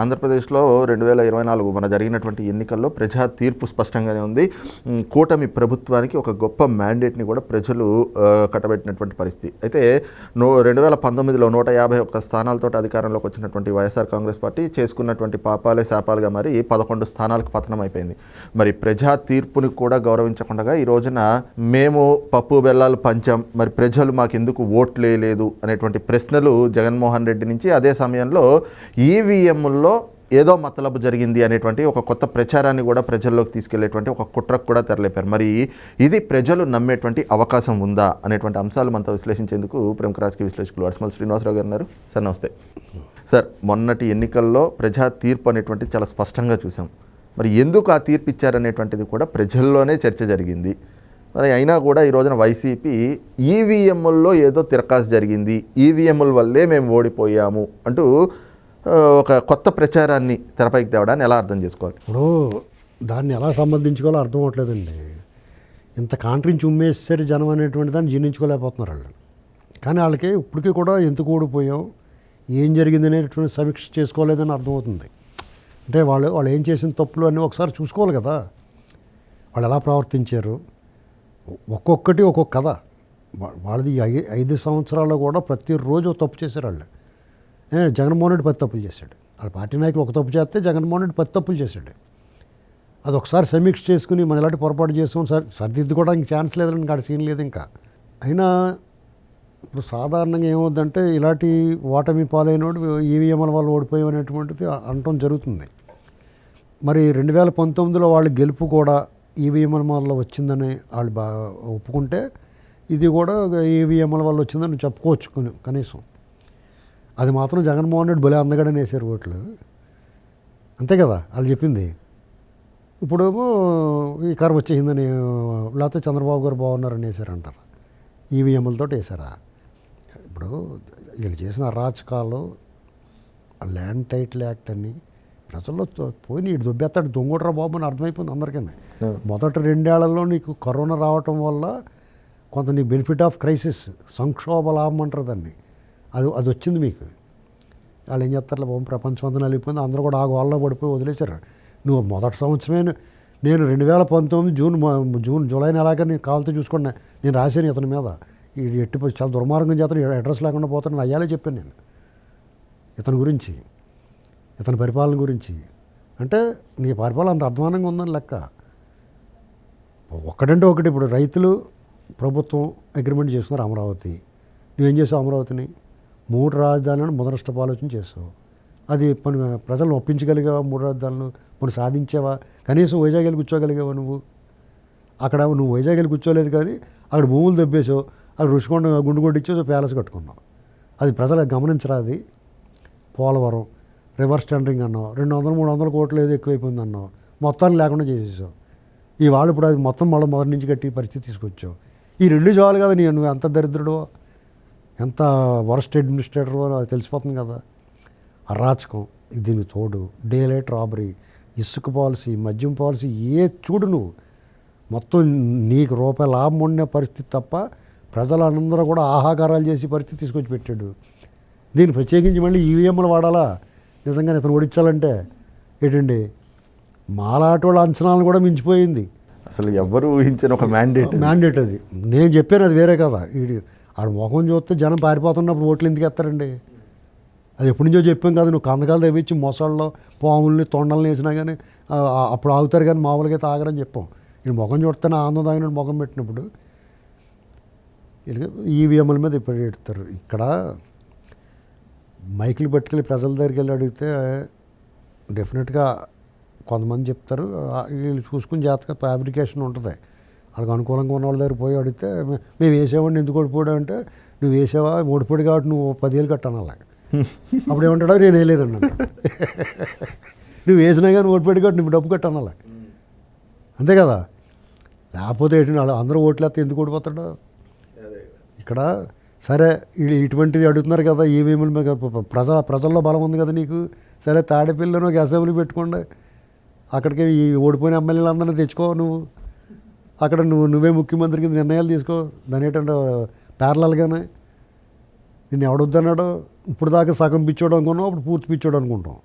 ఆంధ్రప్రదేశ్లో రెండు వేల ఇరవై నాలుగు మన జరిగినటువంటి ఎన్నికల్లో ప్రజా తీర్పు స్పష్టంగానే ఉంది. కూటమి ప్రభుత్వానికి ఒక గొప్ప మ్యాండేట్ని కూడా ప్రజలు కట్టబెట్టినటువంటి పరిస్థితి. అయితే నో రెండు వేల పంతొమ్మిదిలో నూట యాభై ఒక్క స్థానాలతో అధికారంలోకి వచ్చినటువంటి వైఎస్ఆర్ కాంగ్రెస్ పార్టీ చేసుకున్నటువంటి పాపాలే శాపాలుగా మరి పదకొండు స్థానాలకు పతనం అయిపోయింది. మరి ప్రజా తీర్పుని కూడా గౌరవించకుండా ఈ రోజున మేము పప్పు బెల్లాలు పంచాం. మరి ప్రజలు మాకెందుకు ఓట్లు వేయలేదు అనేటువంటి ప్రశ్నలు జగన్మోహన్ రెడ్డి నుంచి అదే సమయంలో ఈవీఎంల్లో ఏదో మతలబు జరిగింది అనేటువంటి ఒక కొత్త ప్రచారాన్ని కూడా ప్రజల్లోకి తీసుకెళ్ళేటువంటి ఒక కుట్రకు కూడా తెరలేపారు. మరి ఇది ప్రజలు నమ్మేటువంటి అవకాశం ఉందా అనేటువంటి అంశాలు మనతో విశ్లేషించేందుకు ప్రముఖ రాజకీయ విశ్లేషకులు అడిసిమల్ శ్రీనివాసరావు గారు ఉన్నారు. సార్ నమస్తే. సార్ మొన్నటి ఎన్నికల్లో ప్రజా తీర్పు అనేటువంటి చాలా స్పష్టంగా చూసాం. మరి ఎందుకు ఆ తీర్పు ఇచ్చారనేటువంటిది కూడా ప్రజల్లోనే చర్చ జరిగింది. మరి అయినా కూడా ఈ రోజున వైసీపీ ఈవీఎంల్లో ఏదో తిరకాసు జరిగింది. ఈవీఎంల వల్లే మేము ఓడిపోయాము అంటూ ఒక కొత్త ప్రచారాన్ని తెరపైకి తేవడాన్ని ఎలా అర్థం చేసుకోవాలి? ఇప్పుడు దాన్ని ఎలా సంబంధించుకోవాలో అర్థం అవ్వట్లేదండి. ఇంత కాంట్రించి ఉమ్మేసారు జనం అనేటువంటి దాన్ని జీర్ణించుకోలేకపోతున్నారు వాళ్ళు. కానీ వాళ్ళకి ఇప్పటికీ కూడా ఎందుకు ఓడిపోయాం ఏం జరిగింది అనేటువంటి సమీక్ష చేసుకోలేదని అర్థమవుతుంది అంటే వాళ్ళు వాళ్ళు ఏం చేసిన తప్పులు అని ఒకసారి చూసుకోవాలి కదా. వాళ్ళు ఎలా ప్రవర్తించారు? ఒక్కొక్కటి ఒక్కొక్క కథ. వాళ్ళది ఐ- ఐదు సంవత్సరాల్లో కూడా ప్రతిరోజు ఒక తప్పు చేశారు వాళ్ళు. జగన్మోహన్ రెడ్డి పది తప్పులు చేశాడు. వాళ్ళ పార్టీ నాయకులు ఒక తప్పు చేస్తే జగన్మోహన్ రెడ్డి పది తప్పులు చేశాడు. అది ఒకసారి సమీక్ష చేసుకుని మనం ఇలాంటి పొరపాటు చేస్తాం సరి సరిదిద్దుకోవడానికి ఛాన్స్ లేదని ఇంకా సీన్ లేదు ఇంకా. అయినా ఇప్పుడు సాధారణంగా ఏమవుద్దంటే ఇలాంటి ఓటమి పాలైనోడు ఈవీఎంల వల్ల ఓడిపోయాం అనేటువంటిది అనటం జరుగుతుంది. మరి రెండు వేల పంతొమ్మిదిలో వాళ్ళ గెలుపు కూడా ఈవీఎంల వల్ల వచ్చిందని వాళ్ళు బా ఒప్పుకుంటే ఇది కూడా ఈవీఎంల వల్ల వచ్చిందని చెప్పుకోవచ్చు కనీసం. అది మాత్రం జగన్మోహన్ రెడ్డి భలే అందగడని వేసారు ఓట్లు. అంతే కదా వాళ్ళు చెప్పింది. ఇప్పుడేమో ఈ కర్వ వచ్చేసిందని లేకపోతే చంద్రబాబు గారు బాగున్నారని వేసారు అంటారు ఈవీఎంలతో వేసారా ఇప్పుడు వీళ్ళు చేసిన అరాచకాలు ల్యాండ్ టైటిల్ యాక్ట్ అని ప్రజల్లో పోయి నీడు దుబ్బెత్తాడు దొంగోట్రా బాబు అని అర్థమైపోయింది అందరికీ మొదటి రెండేళ్ళలో నీకు కరోనా రావటం వల్ల కొంత నీ బెనిఫిట్ ఆఫ్ క్రైసిస్ సంక్షోభ లాభం అంటారు దాన్ని. అది అది వచ్చింది మీకు. వాళ్ళు ఏం చేస్తారు బాబు ప్రపంచం అంతా నలిగిపోయింది. అందరూ కూడా ఆ గోళ్ళలో పడిపోయి వదిలేశారు. నువ్వు మొదటి సంవత్సరమే నేను రెండు వేల పంతొమ్మిది జూన్ జూన్ జూలై నెలాగా నేను కావాలతో చూసుకున్నా. నేను రాశాను ఇతని మీద. ఈ ఎట్టి చాలా దుర్మార్గం చేస్తాను అడ్రస్ లేకుండా పోతాను అయ్యాలే చెప్పాను నేను. ఇతని గురించి ఇతని పరిపాలన గురించి. అంటే నీ పరిపాలన అంత అధ్వానంగా ఉందని లెక్క. ఒకటంటే ఒకటి ఇప్పుడు రైతులు ప్రభుత్వం అగ్రిమెంట్ చేస్తున్నారు అమరావతి. నువ్వేం చేసావు అమరావతిని? మూడు రాజధానులను మొదటి ఆలోచన చేసావు అది ప్రజలను ఒప్పించగలిగావా? మూడు రాజధానులు మనం సాధించావా? కనీసం వైజాగ్ వెళ్ళి కూర్చోగలిగావా నువ్వు? అక్కడ నువ్వు వైజాగ్ వెళ్ళి కూర్చోలేదు కానీ అక్కడ భూములు దెబ్బేసావు అక్కడ రుషికొండ గుండు కొట్టించేసి ప్యాలెస్ కట్టుకున్నావు. అది ప్రజలు గమనించరా అది? పోలవరం రివర్స్ టెండరింగ్ అన్నావు. రెండు వందలు మూడు వందల కోట్లు ఏదో ఎక్కువైపోయింది అన్నావు. మొత్తాన్ని లేకుండా చేసేసావు. ఇవాళ ఇప్పుడు అది మొత్తం మళ్ళీ మొదటి నుంచి కట్టి పరిస్థితి తీసుకొచ్చావు. ఈ రెండు చాలు కదా నీ నువ్వు ఎంత దరిద్రుడో. ఎంత వరస్ట్ అడ్మినిస్ట్రేటరో అది తెలిసిపోతుంది కదా. అరాచకం దీనికి తోడు. డే లైట్ రాబరీ ఇసుక పాలసీ మద్యం పాలసీ ఏ చూడు నువ్వు. మొత్తం నీకు రూపాయి లాభం ఉండే పరిస్థితి తప్ప ప్రజలందరూ కూడా ఆహాకారాలు చేసే పరిస్థితి తీసుకొచ్చి పెట్టాడు. దీన్ని ప్రత్యేకించి మళ్ళీ ఈవీఎంలు వాడాలా? నిజంగా ఇతను ఓడించాలంటే ఏంటండి? మాలాటి వాళ్ళ అంచనాలను కూడా మించిపోయింది. అసలు ఎవరు ఊహించిన ఒక మ్యాండేట్ మ్యాండేట్ అది. నేను చెప్పాను అది వేరే కదా. ఆడు ముఖం చూస్తే జనం పారిపోతున్నప్పుడు ఓట్లు ఎందుకు ఎత్తారండి? అది ఎప్పటి నుంచో చెప్పాం కదా నువ్వు కందకాలు తెప్పించి మొసళ్ళలో పాముల్ని తొండల్ని వేసినా కానీ అప్పుడు ఆగుతారు కానీ మామూలుగా అయితే ఆగరని చెప్పాం. నేను ముఖం చూస్తేనే ఆనందం తాగిన ముఖం పెట్టినప్పుడు ఈవీఎంల మీద ఇప్పుడు పెడతారు ఇక్కడ మైకులు పట్టుకెళ్ళి ప్రజల దగ్గరికి వెళ్ళి అడిగితే డెఫినెట్గా కొంతమంది చెప్తారు. వీళ్ళు చూసుకుని జాతక ఫ్యాబ్రికేషన్ ఉంటుంది. వాళ్ళకి అనుకూలంగా ఉన్న వాళ్ళ దగ్గర పోయి అడిగితే మేము వేసేవాడిని ఎందుకు ఓడిపోయాడు? అంటే నువ్వు వేసావా? ఓడిపోయాడు కాబట్టి నువ్వు పదివేలు కట్టాను అలా. అప్పుడు ఏమంటాడో? నేను వేయలేదండి నువ్వు వేసినా కానీ ఓడిపోయాడు కాబట్టి నువ్వు డబ్బు కట్టాను అలా. అంతే కదా? లేకపోతే ఏంటి? వాళ్ళు అందరూ ఓట్లేస్తే ఎందుకు ఓడిపోతాడు? ఇక్కడ సరే ఇటువంటిది అడుగుతున్నారు కదా ఈవీఎంల మీద ప్రజల ప్రజల్లో బలం ఉంది కదా నీకు? సరే తాడేపల్లిలో ఒక అసెంబ్లీ పెట్టుకోండి. అక్కడికి ఈ ఓడిపోయిన ఎమ్మెల్యేలందరినీ తెచ్చుకో నువ్వు. అక్కడ నువ్వు నువ్వే ముఖ్యమంత్రి కింద నిర్ణయాలు తీసుకో. దాని ఏంటంటే ప్యారలల్గానే. నిన్ను ఎవడొద్దన్నాడు ఇప్పుడు దాకా సగం పిచ్చోడు అనుకున్నాం అప్పుడు పూర్తి పిచ్చోడు అనుకుంటాం.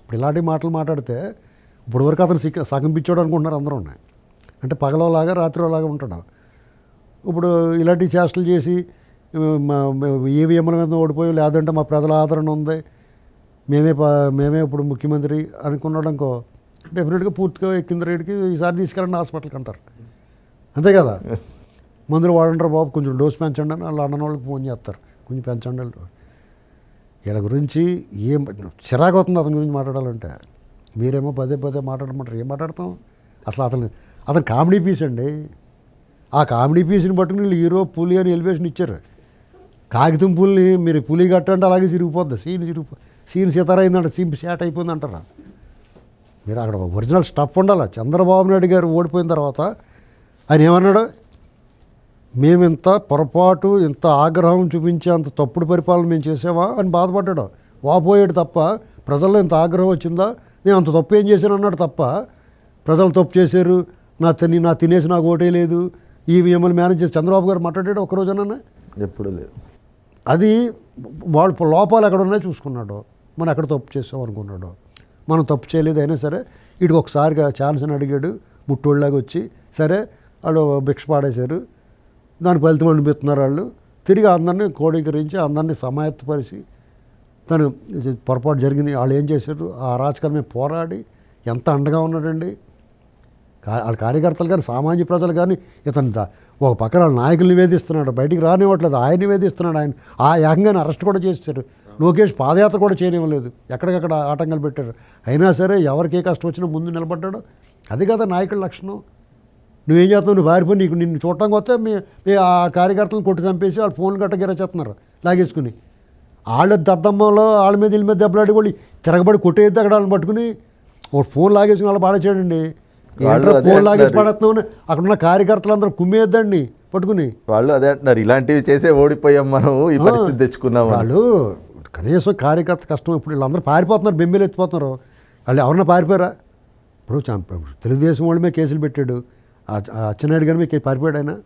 ఇప్పుడు ఇలాంటి మాటలు మాట్లాడితే ఇప్పుడు వరకు అతను సిక్ సగం పిచ్చోడు అనుకుంటున్నారు అందరూ అంటే పగలలాగా రాత్రిలాగా ఉంటాడు. ఇప్పుడు ఇలాంటి చేష్టలు చేసి ఈవీఎంల మీద ఓడిపోయి లేదంటే మా ప్రజల ఆదరణ ఉంది. మేమే మేమే ఇప్పుడు ముఖ్యమంత్రి అనుకున్నాడు అనుకో డెఫినెట్గా పూర్తిగా ఎక్కింది రేటుకి ఈసారి తీసుకెళ్ళండి హాస్పిటల్కి అంటారు. అంతే కదా? మందులు వాడంటారు బాబు కొంచెం డోస్ పెంచండి అని వాళ్ళు అన్న వాళ్ళకి ఫోన్ చేస్తారు. కొంచెం పెంచండి వీళ్ళ గురించి ఏం చిరాకు అవుతుంది అతని గురించి మాట్లాడాలంటే. మీరేమో పదే పదే మాట్లాడమంటారు. ఏం మాట్లాడతాం? అసలు అతను అతను కామెడీ పీస్ అండి. ఆ కామెడీ పీస్ని పట్టుకుని వీళ్ళు హీరో పులి అని ఎలివేషన్ ఇచ్చారు. కాగితం పుల్ని మీరు పులి కట్టంటే అలాగే చిరిగిపోద్ది. సీన్ చిరిగిపో సీన్ సీతారైందంట సీన్ షాట్ అయిపోయింది అంటారా? మీరు అక్కడ ఒరిజినల్ స్టఫ్ ఉండాలి? చంద్రబాబు నాయుడు గారు ఓడిపోయిన తర్వాత ఆయన ఏమన్నాడు? మేము ఇంత పొరపాటు ఇంత ఆగ్రహం చూపించే అంత తప్పుడు పరిపాలన మేము చేసామా అని బాధపడ్డాడు. వాపోయాడు తప్ప ప్రజల్లో ఇంత ఆగ్రహం వచ్చిందా? నేను అంత తప్పు ఏం చేశాను అన్నాడు తప్ప ప్రజలు తప్పు చేశారు. నా తిని నా తినేసి నాకు ఓటే లేదు. ఈ మిమ్మల్ని మేనేజ్ చేసి చంద్రబాబు గారు మాట్లాడాడు ఒక రోజున ఎప్పుడు లేదు. అది వాళ్ళ లోపాలు ఎక్కడ ఉన్నాయో చూసుకున్నాడు. మనం ఎక్కడ తప్పు చేసాం అనుకున్నాడు. మనం తప్పు చేయలేదు అయినా సరే వీడికి ఒకసారిగా ఛాన్స్ అని అడిగాడు. ముట్టోళ్ళలాగా వచ్చి సరే వాళ్ళు భిక్ష పాడేశారు. దాని ఫలితం అనిపిస్తున్నారు వాళ్ళు. తిరిగి అందరినీ కోడీకరించి అందరినీ సమాయత్తపరిచి తను ఇది పొరపాటు జరిగింది. వాళ్ళు ఏం చేశారు? ఆ అరాచకాల పోరాడి ఎంత అండగా ఉన్నాడండి. వాళ్ళ కార్యకర్తలు కానీ సామాన్య ప్రజలు కానీ ఇతను ఒక పక్కన వాళ్ళ నాయకులు నివేదిస్తున్నాడు. బయటికి రానివ్వట్లేదు. ఆయన నివేదిస్తున్నాడు. ఆయన ఆ ఏకంగానే అరెస్ట్ కూడా చేశారు. లోకేష్ పాదయాత్ర కూడా చేయనివ్వలేదు. ఎక్కడికక్కడ ఆటంకాలు పెట్టారు. అయినా సరే ఎవరికి ఏ కష్టం వచ్చినా ముందు నిలబడ్డాడు. అది కదా నాయకుల లక్షణం. నువ్వేం చేస్తావు? నువ్వు పారిపోయి నీకు నిన్ను చూడటానికి వస్తే మీ మీ ఆ కార్యకర్తలను కొట్టి చంపేసి వాళ్ళు ఫోన్ గట్ట గిరచేస్తున్నారు లాగేసుకుని. వాళ్ళ దద్దమ్మలో వాళ్ళ మీద వీళ్ళ మీద దెబ్బలాడి వాళ్ళు తిరగబడి కొట్టేద్ది అక్కడ వాళ్ళని పట్టుకుని. ఒక ఫోన్ లాగేసుకుని వాళ్ళు పాడేసాడండి ఫోన్ లాగేసి. పడేస్తున్నామని అక్కడ ఉన్న కార్యకర్తలందరూ కుమ్మేద్దండి పట్టుకుని. వాళ్ళు అదే అంటున్నారు. ఇలాంటివి చేసే ఓడిపోయాం మనం ఈ పరిస్థితి తెచ్చుకున్నాం. వాళ్ళు కనీసం కార్యకర్త కష్టం ఇప్పుడు వీళ్ళందరూ పారిపోతున్నారు బెంబేలు ఎత్తిపోతున్నారు. వాళ్ళు ఎవరన్నా పారిపోయారా? ఇప్పుడు తెలుగుదేశం వాళ్ళ మీద కేసులు పెట్టాడు. అచ్చెన్నాయుడు గారి మీకు పారిపోయాడు ఆయన?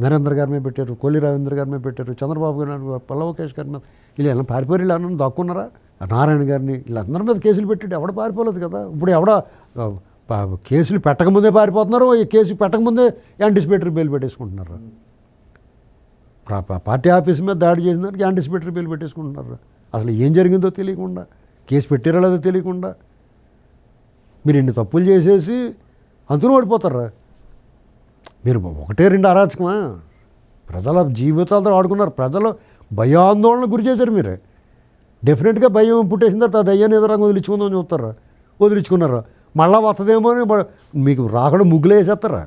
నరేంద్ర గారి మీద పెట్టారు కోలి రవీంద్ర గారి మీద పెట్టారు చంద్రబాబు గారు పల్లవకేష్ గారి మీద. వీళ్ళు ఎలా పారిపోయారు వీళ్ళు దాక్కున్నారా? నారాయణ గారిని వీళ్ళందరి మీద కేసులు పెట్టాడు ఎవడ పారిపోలేదు కదా? ఇప్పుడు ఎవడ కేసులు పెట్టకముందే పారిపోతున్నారు ఈ కేసు పెట్టకముందే యాంటిసిపేటరీ బెయిల్ పెట్టేసుకుంటున్నారు? ప్రా- పార్టీ ఆఫీస్ మీద దాడి చేసిన దానికి యాంటిసిపేటరీ బెయిల్ పెట్టేసుకుంటున్నారు? అసలు ఏం జరిగిందో తెలియకుండా కేసు పెట్టారో లేదో తెలియకుండా. మీరు ఇన్ని తప్పులు చేసేసి అందులో ఓడిపోతారా? మీరు ఒకటే రెండు అరాచకమా? ప్రజల జీవితాలతో ఆడుకున్నారు. ప్రజలు భయాందోళన గురి చేశారు మీరు. డెఫినెట్గా భయం పుట్టేసిన తర్వాత ఆ దయ్యాన్ని ఎదురంగా వదిలించుకుందామని చూస్తారా? వదిలించుకున్నారా? మళ్ళీ వస్తుందేమో అని మీకు రాకుండా ముగ్గులు వేసేస్తారా?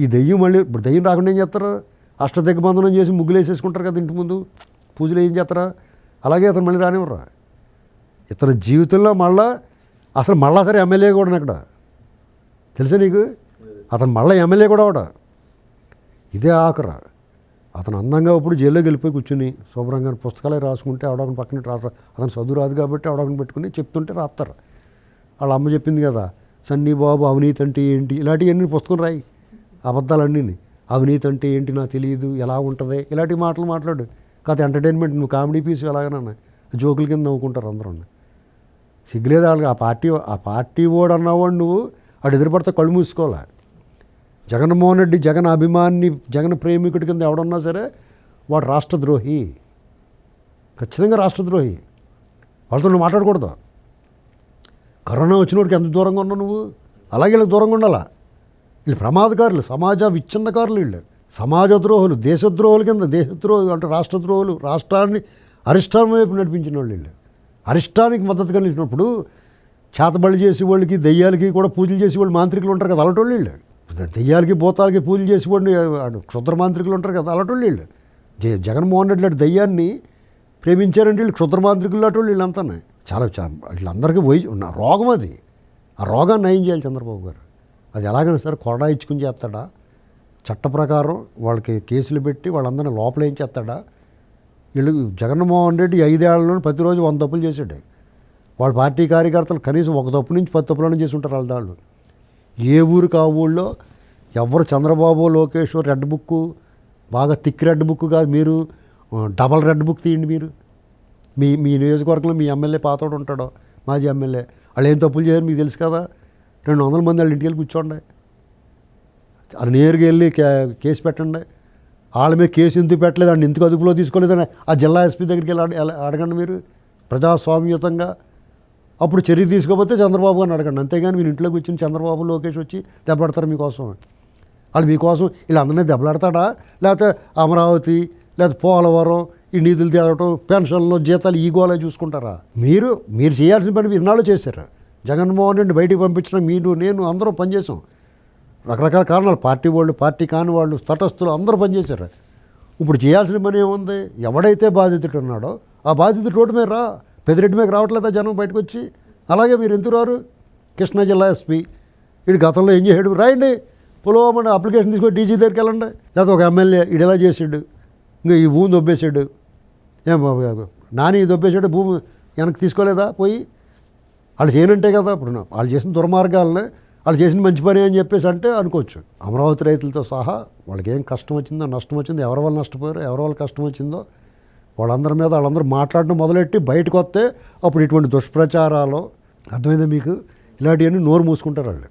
ఈ దెయ్యం మళ్ళీ ఇప్పుడు దెయ్యం రాకుండా ఏం చేస్తారు? అష్టదిగ్బంధనం చేసి ముగ్గులు వేసేసుకుంటారు కదా ఇంటి ముందు. పూజలు ఏం చేస్తారా? అలాగే అతను మళ్ళీ రానివ్వరా? ఇతని జీవితంలో మళ్ళా అసలు మళ్ళా సరే ఎమ్మెల్యే కూడా అక్కడ. తెలుసా నీకు? అతను మళ్ళీ ఎమ్మెల్యే కూడా అవడా ఇదే ఆఖర. అతను అందంగా ఇప్పుడు జైల్లోకి వెళ్ళిపోయి కూర్చుని శుభ్రంగా పుస్తకాలే రాసుకుంటే అవడానికి పక్కన రాస్తారు అతను చదువు రాదు కాబట్టి అవడానికి పెట్టుకుని చెప్తుంటే రాస్తారు. వాళ్ళ అమ్మ చెప్పింది కదా సన్నీ బాబు అవినీతి అంటే ఏంటి? ఇలాంటివన్నీ పుస్తకం రాయి. అబద్ధాలన్నీ అవినీతి అంటే ఏంటి? నాకు తెలియదు. ఎలా ఉంటుంది? ఇలాంటి మాటలు మాట్లాడు. కాదు ఎంటర్టైన్మెంట్ నువ్వు కామెడీ పీస్ ఎలాగనన్నా. జోకుల కింద నవ్వుకుంటారు అందరూ సిగ్గులేదు వాళ్ళకి. ఆ పార్టీ ఆ పార్టీ ఓడు అన్నవాడు నువ్వు. వాడు ఎదురుపడితే కళ్ళు మూసుకోవాలి? జగన్మోహన్ రెడ్డి జగన్ అభిమాని జగన్ ప్రేమికుడి కింద ఎవడన్నా సరే వాడు రాష్ట్రద్రోహి. ఖచ్చితంగా రాష్ట్రద్రోహి. వాళ్ళతో నువ్వు మాట్లాడకూడదు. కరోనా వచ్చినోడికి ఎంత దూరంగా ఉన్నావు నువ్వు? అలాగే వీళ్ళకి దూరంగా ఉండాలా? వీళ్ళు ప్రమాదకారులు సమాజ విచ్ఛిన్నకారులు వీళ్ళు. సమాజ ద్రోహులు దేశద్రోహుల కింద దేశద్రోహులు అంటే రాష్ట్రద్రోహులు రాష్ట్రాన్ని అరిష్టాన్ని వైపు నడిపించిన వాళ్ళు వీళ్ళు. అరిష్టానికి మద్దతుగా నిలిచినప్పుడు చేతబళ్ళు చేసే వాళ్ళకి దెయ్యాలకి కూడా పూజలు చేసే వాళ్ళు మాంత్రికులు ఉంటారు కదా అలటోళ్ళు వీళ్ళు. దెయ్యాలకి భూతాలకి పూజలు చేసే క్షుద్ర మాంత్రికులు ఉంటారు కదా అలటోళ్ళు వీళ్ళు. జగన్మోహన్ రెడ్డి లాంటి దయ్యాన్ని ప్రేమించారంటే వీళ్ళు క్షుద్ర మాంత్రికులు లాంటి వాళ్ళు వీళ్ళంతా చాలా వీళ్ళందరికీ వై ఉన్న రోగం అది. ఆ రోగాన్ని నయం చేయాలి చంద్రబాబు గారు. అది ఎలాగైనా సరే కొరడా ఇచ్చుకుని చేస్తాడా? చట్ట ప్రకారం వాళ్ళకి కేసులు పెట్టి వాళ్ళందరినీ లోపల ఏం చేస్తాడా? వీళ్ళు జగన్మోహన్ రెడ్డి ఐదేళ్ళలో ప్రతిరోజు వంద తప్పులు చేసాడు వాళ్ళ పార్టీ కార్యకర్తలు కనీసం ఒక తప్పు నుంచి పది తప్పులను చేసి ఉంటారు వాళ్ళ దాళ్ళు ఏ ఊరికి ఆ ఊళ్ళో ఎవరు చంద్రబాబు లోకేష్ రెడ్ బుక్ బాగా థిక్ రెడ్ బుక్ కాదు మీరు డబల్ రెడ్ బుక్ తీయండి మీరు. మీ మీ నియోజకవర్గంలో మీ ఎమ్మెల్యే పాతోడు ఉంటాడో మాజీ ఎమ్మెల్యే. వాళ్ళు ఏం తప్పులు చేయరు మీకు తెలుసు కదా. రెండు వందల మంది వాళ్ళ ఇంటికి వెళ్ళి కూర్చోండి. అది నేరుగా వెళ్ళి కే- కేసు పెట్టండి. వాళ్ళ మీద కేసు ఎందుకు పెట్టలేదు? అండి ఎందుకు అదుపులో తీసుకోలేదని ఆ జిల్లా ఎస్పీ దగ్గరికి వెళ్ళి ఎలా- అడగండి మీరు. ప్రజాస్వామ్యతంగా అప్పుడు చర్య తీసుకోకపోతే చంద్రబాబు గారిని అడగండి. అంతేగాని మీరు ఇంట్లో వచ్చిన చంద్రబాబు లోకేష్ వచ్చి దెబ్బలాడతారు మీకోసం? వాళ్ళు మీకోసం. వీళ్ళందరినీ దెబ్బలాడతాడా? లేకపోతే అమరావతి లేకపోతే పోలవరం ఈ నిధులు తేవటం పెన్షన్లు జీతాలు ఈగోలా చూసుకుంటారా? మీరు మీరు చేయాల్సిన పని మీరు ఇన్నాళ్ళు చేశారు. జగన్మోహన్ రెడ్డి బయటికి పంపించిన మీరు నేను అందరూ పనిచేసాం రకరకాల కారణాలు పార్టీ వాళ్ళు పార్టీ కాని వాళ్ళు తటస్థులు అందరూ పనిచేశారు. ఇప్పుడు చేయాల్సిన పని ఏముంది? ఎవడైతే బాధితుడు ఉన్నాడో ఆ బాధితుడు రోడ్డు మీద రా. పెదిరెడ్డి మీద రావట్లేదా జనం బయటకు వచ్చి అలాగే మీరు ఎందుకు రారు? కృష్ణా జిల్లా ఎస్పీ. వీడు గతంలో ఏం చేశాడు? రాయండి. పులవామని అప్లికేషన్ తీసుకొని డీజీ దగ్గరికి వెళ్ళండి. లేకపోతే ఒక ఎమ్మెల్యే ఇడు ఎలా చేసాడు ఇంకా ఈ భూమి దొబ్బేసాడు ఏం బాబు నాని దొబ్బేసాడు భూమి వెనక్కి తీసుకోలేదా పోయి? వాళ్ళు చేయనంటే కదా ఇప్పుడు వాళ్ళు చేసిన దుర్మార్గాలని వాళ్ళు చేసిన మంచి పని అని చెప్పేసి అంటే అనుకోవచ్చు. అమరావతి రైతులతో సహా వాళ్ళకి ఏం కష్టం వచ్చిందో నష్టం వచ్చిందో ఎవరి వల్ల నష్టపోయారో ఎవరి వల్ల కష్టం వచ్చిందో వాళ్ళందరి మీద వాళ్ళందరూ మాట్లాడడం మొదలెట్టి బయటకు వస్తే అప్పుడు ఇటువంటి దుష్ప్రచారాలు అర్థమైందా మీకు? ఇలాంటివన్నీ నోరు మూసుకుంటారు వాళ్ళు.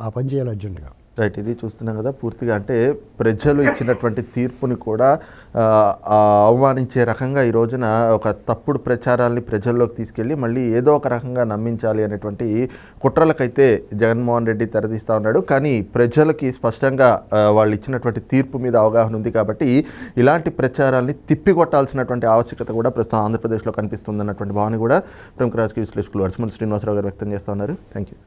ఆ పని చేయాలి అర్జెంటుగా. రైట్ ఇది చూస్తున్నాం కదా పూర్తిగా అంటే ప్రజలు ఇచ్చినటువంటి తీర్పుని కూడా అవమానించే రకంగా ఈ రోజున ఒక తప్పుడు ప్రచారాల్ని ప్రజల్లోకి తీసుకెళ్ళి మళ్ళీ ఏదో ఒక రకంగా నమ్మించాలి అనేటువంటి కుట్రలకైతే జగన్మోహన్ రెడ్డి తెరదీస్తూ ఉన్నాడు. కానీ ప్రజలకి స్పష్టంగా వాళ్ళు ఇచ్చినటువంటి తీర్పు మీద అవగాహన ఉంది కాబట్టి ఇలాంటి ప్రచారాల్ని తిప్పికొట్టాల్సినటువంటి ఆవశ్యకత కూడా ప్రస్తుతం ఆంధ్రప్రదేశ్లో కనిపిస్తుంది అన్నటువంటి భావన కూడా ప్రముఖ రాజకీయ విశ్లేషకులు వర్షమల్ శ్రీనివాసరావు గారు వ్యక్తం చేస్తూ ఉన్నారు. Thank you